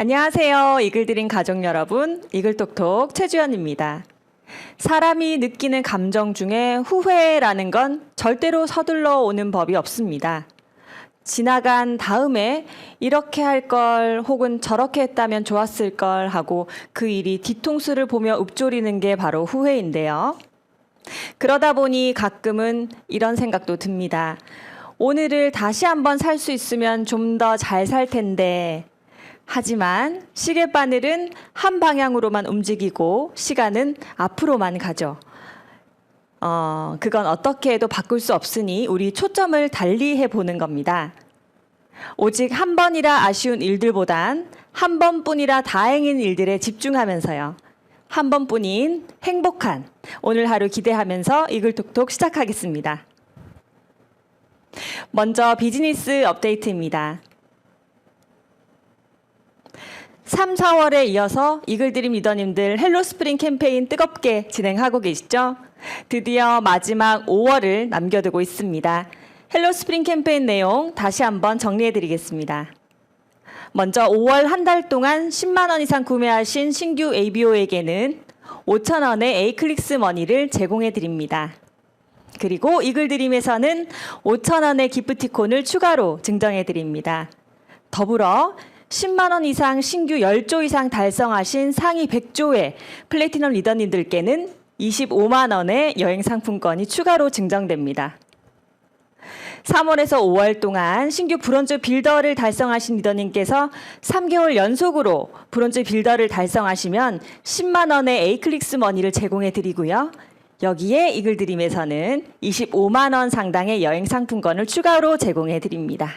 안녕하세요. 이글드린 가족 여러분. 이글톡톡 최주연입니다. 사람이 느끼는 감정 중에 후회라는 건 절대로 서둘러 오는 법이 없습니다. 지나간 다음에 이렇게 할 걸 혹은 저렇게 했다면 좋았을 걸 하고 그 일이 뒤통수를 보며 읊조리는 게 바로 후회인데요. 그러다 보니 가끔은 이런 생각도 듭니다. 오늘을 다시 한번 살 수 있으면 좀 더 잘 살 텐데. 하지만 시계 바늘은 한 방향으로만 움직이고 시간은 앞으로만 가죠. 어, 그건 어떻게 해도 바꿀 수 없으니 우리 초점을 달리 해 보는 겁니다. 오직 한 번이라 아쉬운 일들보단 한 번뿐이라 다행인 일들에 집중하면서요. 한 번뿐인 행복한 오늘 하루 기대하면서 이글톡톡 시작하겠습니다. 먼저 비즈니스 업데이트입니다. 3, 4월에 이어서 이글드림 리더님들 헬로 스프링 캠페인 뜨겁게 진행하고 계시죠? 드디어 마지막 5월을 남겨두고 있습니다. 헬로 스프링 캠페인 내용 다시 한번 정리해 드리겠습니다. 먼저 5월 한 달 동안 10만 원 이상 구매하신 신규 ABO에게는 5천 원의 에이클릭스 머니를 제공해 드립니다. 그리고 이글드림에서는 5천 원의 기프티콘을 추가로 증정해 드립니다. 더불어 10만 원 이상 신규 10조 이상 달성하신 상위 100조의 플래티넘 리더님들께는 25만 원의 여행 상품권이 추가로 증정됩니다. 3월에서 5월 동안 신규 브론즈 빌더를 달성하신 리더님께서 3개월 연속으로 브론즈 빌더를 달성하시면 10만 원의 에이클릭스 머니를 제공해 드리고요. 여기에 이글드림에서는 25만 원 상당의 여행 상품권을 추가로 제공해 드립니다.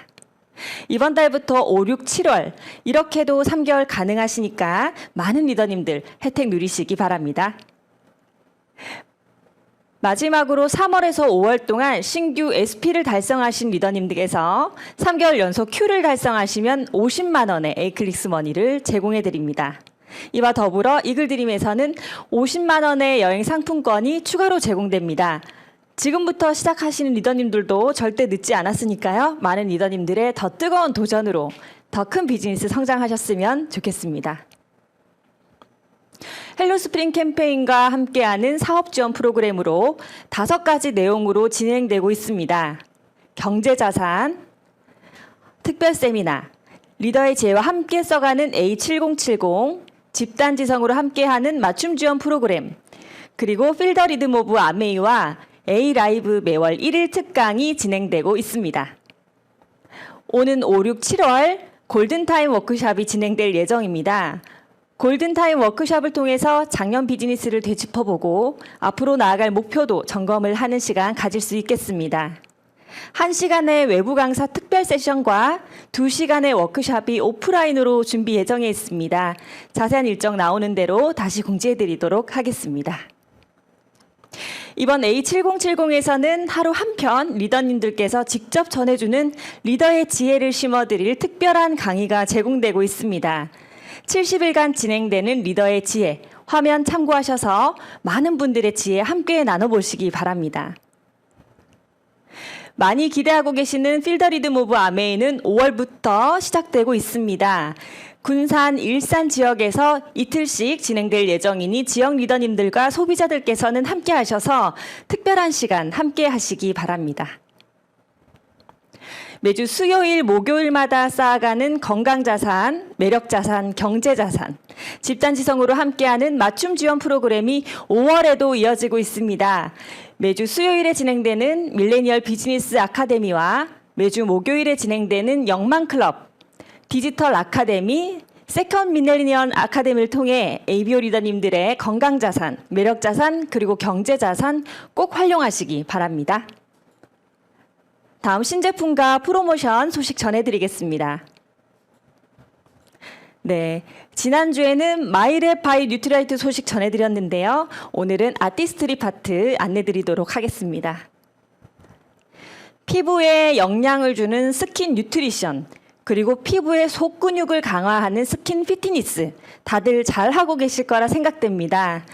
이번 달부터 5, 6, 7월 이렇게도 3개월 가능하시니까 많은 리더님들 혜택 누리시기 바랍니다. 마지막으로 3월에서 5월 동안 신규 SP를 달성하신 리더님들께서 3개월 연속 Q를 달성하시면 50만 원의 에이클릭스 머니를 제공해 드립니다. 이와 더불어 이글드림에서는 50만 원의 여행 상품권이 추가로 제공됩니다. 지금부터 시작하시는 리더님들도 절대 늦지 않았으니까요. 많은 리더님들의 더 뜨거운 도전으로 더 큰 비즈니스 성장하셨으면 좋겠습니다. 헬로 스프링 캠페인과 함께하는 사업 지원 프로그램으로 다섯 가지 내용으로 진행되고 있습니다. 경제 자산, 특별 세미나, 리더의 지혜와 함께 써가는 A7070, 집단 지성으로 함께하는 맞춤 지원 프로그램, 그리고 필더 리듬 오브 아메이와 A 라이브 매월 1일 특강이 진행되고 있습니다. 오는 5, 6, 7월 골든타임 워크샵이 진행될 예정입니다. 골든타임 워크샵을 통해서 작년 비즈니스를 되짚어보고 앞으로 나아갈 목표도 점검을 하는 시간 가질 수 있겠습니다. 1시간의 외부 강사 특별 세션과 2시간의 워크샵이 오프라인으로 준비 예정해 있습니다. 자세한 일정 나오는 대로 다시 공지해 드리도록 하겠습니다. 이번 A7070에서는 하루 한 편 리더님들께서 직접 전해주는 리더의 지혜를 심어드릴 특별한 강의가 제공되고 있습니다. 70일간 진행되는 리더의 지혜, 화면 참고하셔서 많은 분들의 지혜 함께 나눠보시기 바랍니다. 많이 기대하고 계시는 필더 리듬 오브 아메이는 5월부터 시작되고 있습니다. 군산, 일산 지역에서 이틀씩 진행될 예정이니 지역 리더님들과 소비자들께서는 함께 하셔서 특별한 시간 함께 하시기 바랍니다. 매주 수요일, 목요일마다 쌓아가는 건강자산, 매력자산, 경제자산, 집단지성으로 함께하는 맞춤 지원 프로그램이 5월에도 이어지고 있습니다. 매주 수요일에 진행되는 밀레니얼 비즈니스 아카데미와 매주 목요일에 진행되는 영망클럽, 디지털 아카데미, 세컨 밀레니얼 아카데미를 통해 ABO 리더님들의 건강자산, 매력자산, 그리고 경제자산 꼭 활용하시기 바랍니다. 다음 신제품과 프로모션 소식 전해드리겠습니다. 네. 지난주에는 마이랩 바이 뉴트라이트 소식 전해드렸는데요. 오늘은 아티스트리 파트 안내드리도록 하겠습니다. 피부에 영양을 주는 스킨 뉴트리션, 그리고 피부의 속근육을 강화하는 스킨 피트니스, 다들 잘 하고 계실 거라 생각됩니다.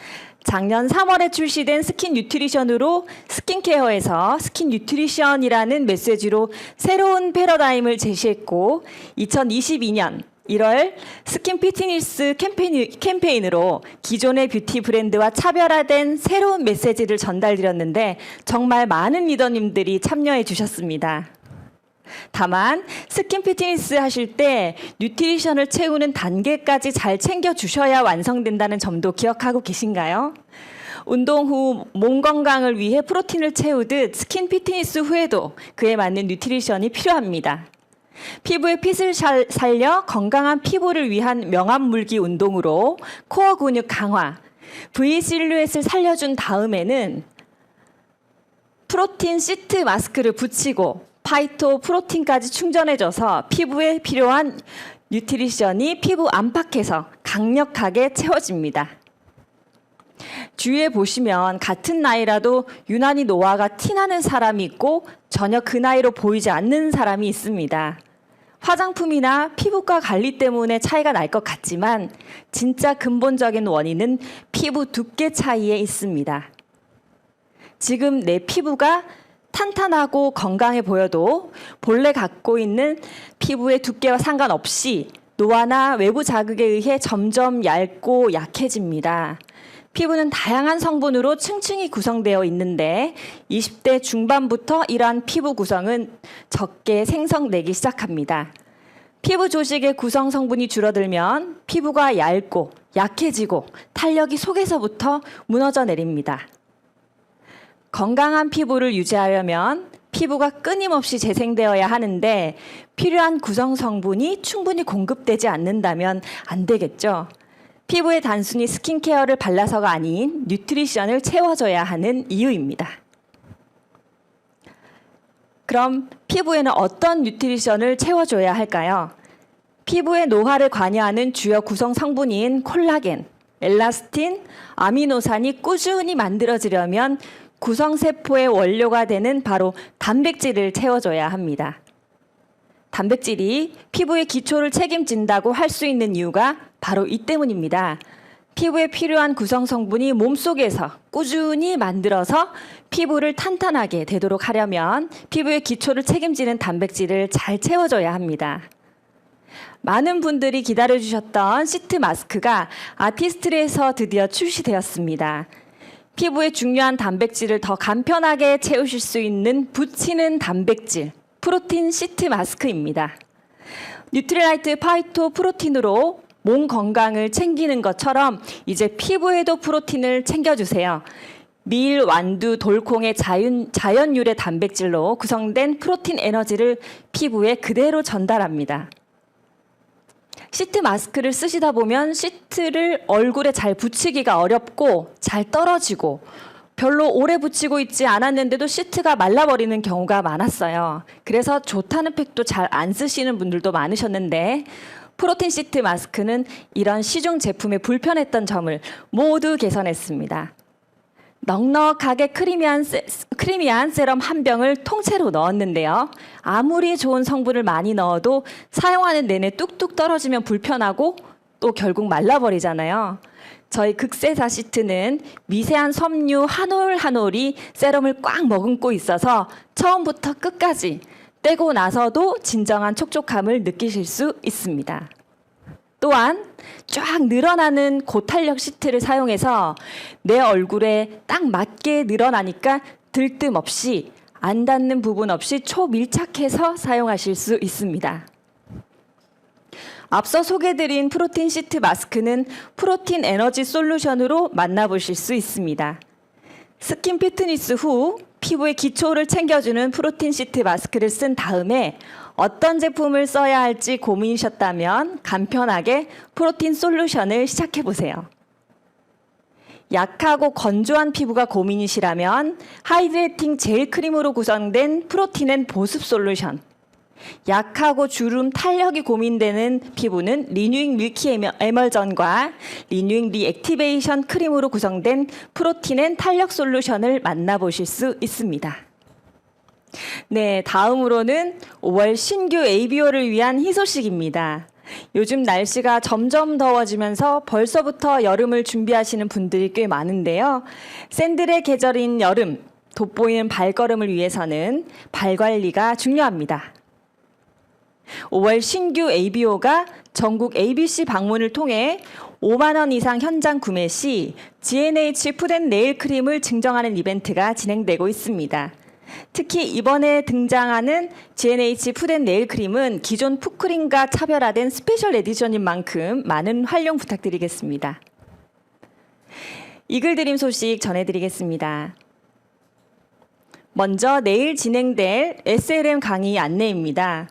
작년 3월에 출시된 스킨 뉴트리션으로 스킨케어에서 스킨 뉴트리션이라는 메시지로 새로운 패러다임을 제시했고 2022년 1월 스킨 피트니스 캠페인, 캠페인으로 기존의 뷰티 브랜드와 차별화된 새로운 메시지를 전달드렸는데 정말 많은 리더님들이 참여해 주셨습니다. 다만 스킨 피트니스 하실 때 뉴트리션을 채우는 단계까지 잘 챙겨 주셔야 완성된다는 점도 기억하고 계신가요? 운동 후 몸 건강을 위해 프로틴을 채우듯 스킨 피트니스 후에도 그에 맞는 뉴트리션이 필요합니다. 피부의 핏을 살- 살려 건강한 피부를 위한 명암 물기 운동으로 코어 근육 강화, V 실루엣을 살려준 다음에는 프로틴 시트 마스크를 붙이고 파이토 프로틴까지 충전해줘서 피부에 필요한 뉴트리션이 피부 안팎에서 강력하게 채워집니다. 주위에 보시면 같은 나이라도 유난히 노화가 티나는 사람이 있고 전혀 그 나이로 보이지 않는 사람이 있습니다. 화장품이나 피부과 관리 때문에 차이가 날 것 같지만 진짜 근본적인 원인은 피부 두께 차이에 있습니다. 지금 내 피부가 탄탄하고 건강해 보여도 본래 갖고 있는 피부의 두께와 상관없이 노화나 외부 자극에 의해 점점 얇고 약해집니다. 피부는 다양한 성분으로 층층이 구성되어 있는데 20대 중반부터 이러한 피부 구성은 적게 생성되기 시작합니다. 피부 조직의 구성 성분이 줄어들면 피부가 얇고 약해지고 탄력이 속에서부터 무너져 내립니다. 건강한 피부를 유지하려면 피부가 끊임없이 재생되어야 하는데 필요한 구성 성분이 충분히 공급되지 않는다면 안 되겠죠. 피부에 단순히 스킨케어를 발라서가 아닌 뉴트리션을 채워줘야 하는 이유입니다. 그럼 피부에는 어떤 뉴트리션을 채워줘야 할까요? 피부의 노화를 관여하는 주요 구성 성분인 콜라겐, 엘라스틴, 아미노산이 꾸준히 만들어지려면 구성세포의 원료가 되는 바로 단백질을 채워줘야 합니다. 단백질이 피부의 기초를 책임진다고 할 수 있는 이유가 바로 이 때문입니다. 피부에 필요한 구성 성분이 몸속에서 꾸준히 만들어서 피부를 탄탄하게 되도록 하려면 피부의 기초를 책임지는 단백질을 잘 채워줘야 합니다. 많은 분들이 기다려주셨던 시트 마스크가 아티스트에서 드디어 출시되었습니다. 피부에 중요한 단백질을 더 간편하게 채우실 수 있는 붙이는 단백질, 프로틴 시트 마스크입니다. 뉴트리라이트 파이토 프로틴으로 몸 건강을 챙기는 것처럼 이제 피부에도 프로틴을 챙겨주세요. 밀, 완두, 돌콩의 자연, 자연 유래 단백질로 구성된 프로틴 에너지를 피부에 그대로 전달합니다. 시트 마스크를 쓰시다 보면 시트를 얼굴에 잘 붙이기가 어렵고 잘 떨어지고 별로 오래 붙이고 있지 않았는데도 시트가 말라버리는 경우가 많았어요. 그래서 좋다는 팩도 잘 안 쓰시는 분들도 많으셨는데 프로틴 시트 마스크는 이런 시중 제품의 불편했던 점을 모두 개선했습니다. 넉넉하게 크리미한, 세, 크리미한 세럼 한 병을 통째로 넣었는데요. 아무리 좋은 성분을 많이 넣어도 사용하는 내내 뚝뚝 떨어지면 불편하고 또 결국 말라버리잖아요. 저희 극세사 시트는 미세한 섬유 한 올 한 올이 세럼을 꽉 머금고 있어서 처음부터 끝까지 떼고 나서도 진정한 촉촉함을 느끼실 수 있습니다. 또한 쫙 늘어나는 고탄력 시트를 사용해서 내 얼굴에 딱 맞게 늘어나니까 들뜸 없이 안 닿는 부분 없이 초밀착해서 사용하실 수 있습니다. 앞서 소개드린 프로틴 시트 마스크는 프로틴 에너지 솔루션으로 만나보실 수 있습니다. 스킨 피트니스 후 피부의 기초를 챙겨주는 프로틴 시트 마스크를 쓴 다음에 어떤 제품을 써야 할지 고민이셨다면 간편하게 프로틴 솔루션을 시작해 보세요. 약하고 건조한 피부가 고민이시라면 하이드레이팅 젤 크림으로 구성된 프로틴 앤 보습 솔루션. 약하고 주름 탄력이 고민되는 피부는 리뉴잉 밀키 에멀전과 리뉴잉 리액티베이션 크림으로 구성된 프로틴 앤 탄력 솔루션을 만나보실 수 있습니다. 네, 다음으로는 5월 신규 ABO를 위한 희소식입니다. 요즘 날씨가 점점 더워지면서 벌써부터 여름을 준비하시는 분들이 꽤 많은데요. 샌들의 계절인 여름, 돋보이는 발걸음을 위해서는 발 관리가 중요합니다. 5월 신규 ABO가 전국 ABC 방문을 통해 5만 원 이상 현장 구매 시 GNH 푸덴 네일 크림을 증정하는 이벤트가 진행되고 있습니다. 특히 이번에 등장하는 GNH 푸덴 네일 크림은 기존 푸크림과 차별화된 스페셜 에디션인 만큼 많은 활용 부탁드리겠습니다. 이글 드림 소식 전해드리겠습니다. 먼저 내일 진행될 SLM 강의 안내입니다.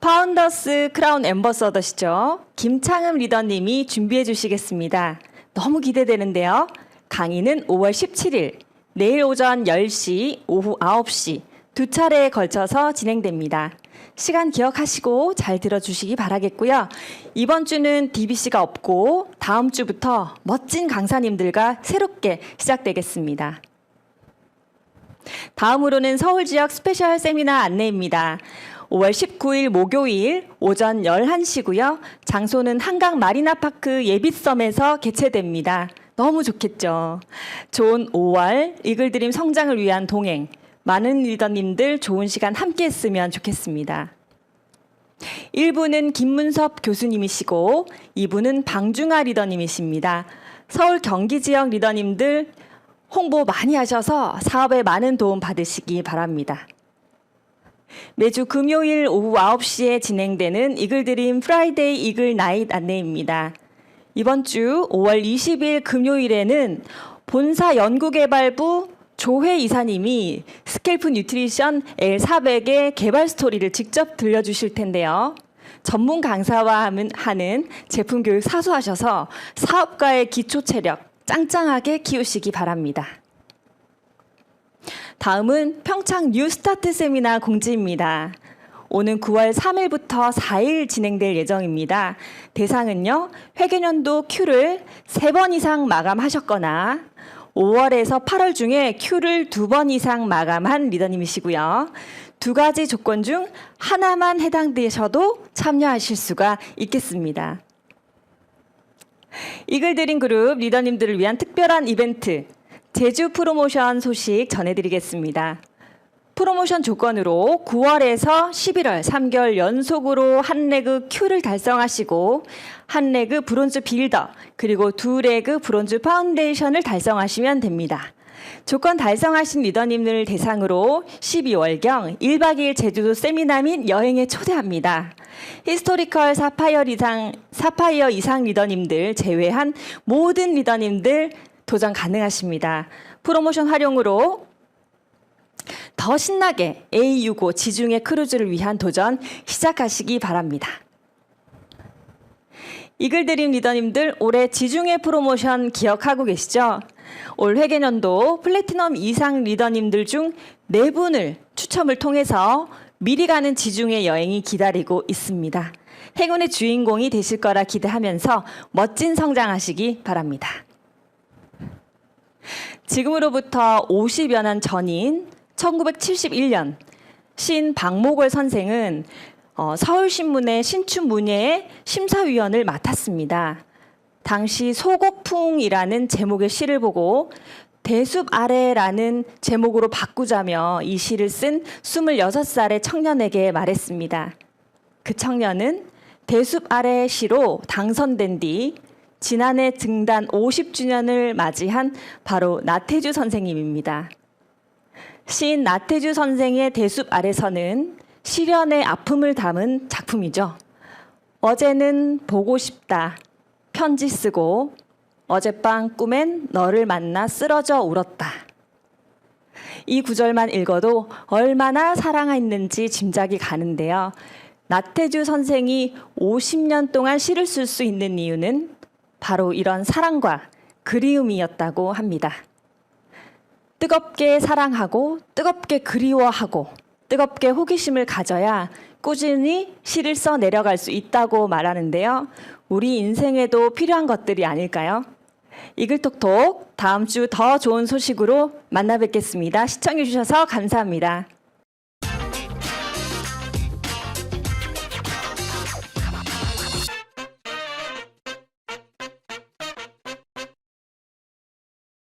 파운더스 크라운 엠버서더시죠. 김창흠 리더님이 준비해 주시겠습니다. 너무 기대되는데요. 강의는 5월 17일, 내일 오전 10시, 오후 9시 두 차례에 걸쳐서 진행됩니다. 시간 기억하시고 잘 들어주시기 바라겠고요. 이번 주는 DBC가 없고 다음 주부터 멋진 강사님들과 새롭게 시작되겠습니다. 다음으로는 서울 지역 스페셜 세미나 안내입니다. 5월 19일 목요일 오전 11시고요. 장소는 한강 마리나파크 예비섬에서 개최됩니다. 너무 좋겠죠. 좋은 5월 이글드림 성장을 위한 동행. 많은 리더님들 좋은 시간 함께 했으면 좋겠습니다. 1부는 김문섭 교수님이시고 2부는 방중아 리더님이십니다. 서울 경기 지역 리더님들 홍보 많이 하셔서 사업에 많은 도움 받으시기 바랍니다. 매주 금요일 오후 9시에 진행되는 이글드림 프라이데이 이글 나잇 안내입니다. 이번 주 5월 20일 금요일에는 본사 연구개발부 조회 이사님이 스켈프 뉴트리션 L400의 개발 스토리를 직접 들려주실 텐데요. 전문 강사와 하는- 제품 교육 사수하셔서 사업가의 기초 체력 짱짱하게 키우시기 바랍니다. 다음은 평창 뉴 스타트 세미나 공지입니다. 오는 9월 3일부터 4일 진행될 예정입니다. 대상은요, 회계년도 Q를 3번 이상 마감하셨거나 5월에서 8월 중에 Q를 2번 이상 마감한 리더님이시고요. 두 가지 조건 중 하나만 해당되셔도 참여하실 수가 있겠습니다. 이글드림 그룹 리더님들을 위한 특별한 이벤트 제주 프로모션 소식 전해드리겠습니다. 프로모션 조건으로 9월에서 11월 3개월 연속으로 한 레그 Q를 달성하시고 한 레그 브론즈 빌더 그리고 두 레그 브론즈 파운데이션을 달성하시면 됩니다. 조건 달성하신 리더님들 대상으로 12월경 1박 2일 제주도 세미나 및 여행에 초대합니다. 히스토리컬 사파이어 이상, 사파이어 이상 리더님들 제외한 모든 리더님들 도전 가능하십니다. 프로모션 활용으로 더 신나게 A65 지중해 크루즈를 위한 도전 시작하시기 바랍니다. 이글드림 리더님들 올해 지중해 프로모션 기억하고 계시죠? 올 회계년도 플래티넘 이상 리더님들 중네 분을 추첨을 통해서 미리 가는 지중해 여행이 기다리고 있습니다. 행운의 주인공이 되실 거라 기대하면서 멋진 성장하시기 바랍니다. 지금으로부터 50여 년 전인 1971년 신 박목월 선생은 어, 서울신문의 신춘문예의 심사위원을 맡았습니다. 당시 소곡풍이라는 제목의 시를 보고 대숲 아래라는 제목으로 바꾸자며 이 시를 쓴 26살의 청년에게 말했습니다. 그 청년은 대숲 아래 시로 당선된 뒤 지난해 등단 50주년을 맞이한 바로 나태주 선생님입니다. 시인 나태주 선생의 대숲 아래서는 시련의 아픔을 담은 작품이죠. 어제는 보고 싶다. 편지 쓰고 어젯밤 꿈엔 너를 만나 쓰러져 울었다. 이 구절만 읽어도 얼마나 사랑했는지 짐작이 가는데요. 나태주 선생이 50년 동안 시를 쓸 수 있는 이유는 바로 이런 사랑과 그리움이었다고 합니다. 뜨겁게 사랑하고 뜨겁게 그리워하고 뜨겁게 호기심을 가져야 꾸준히 시를 써 내려갈 수 있다고 말하는데요. 우리 인생에도 필요한 것들이 아닐까요? 이글톡톡 다음 주 더 좋은 소식으로 만나 뵙겠습니다. 시청해 주셔서 감사합니다.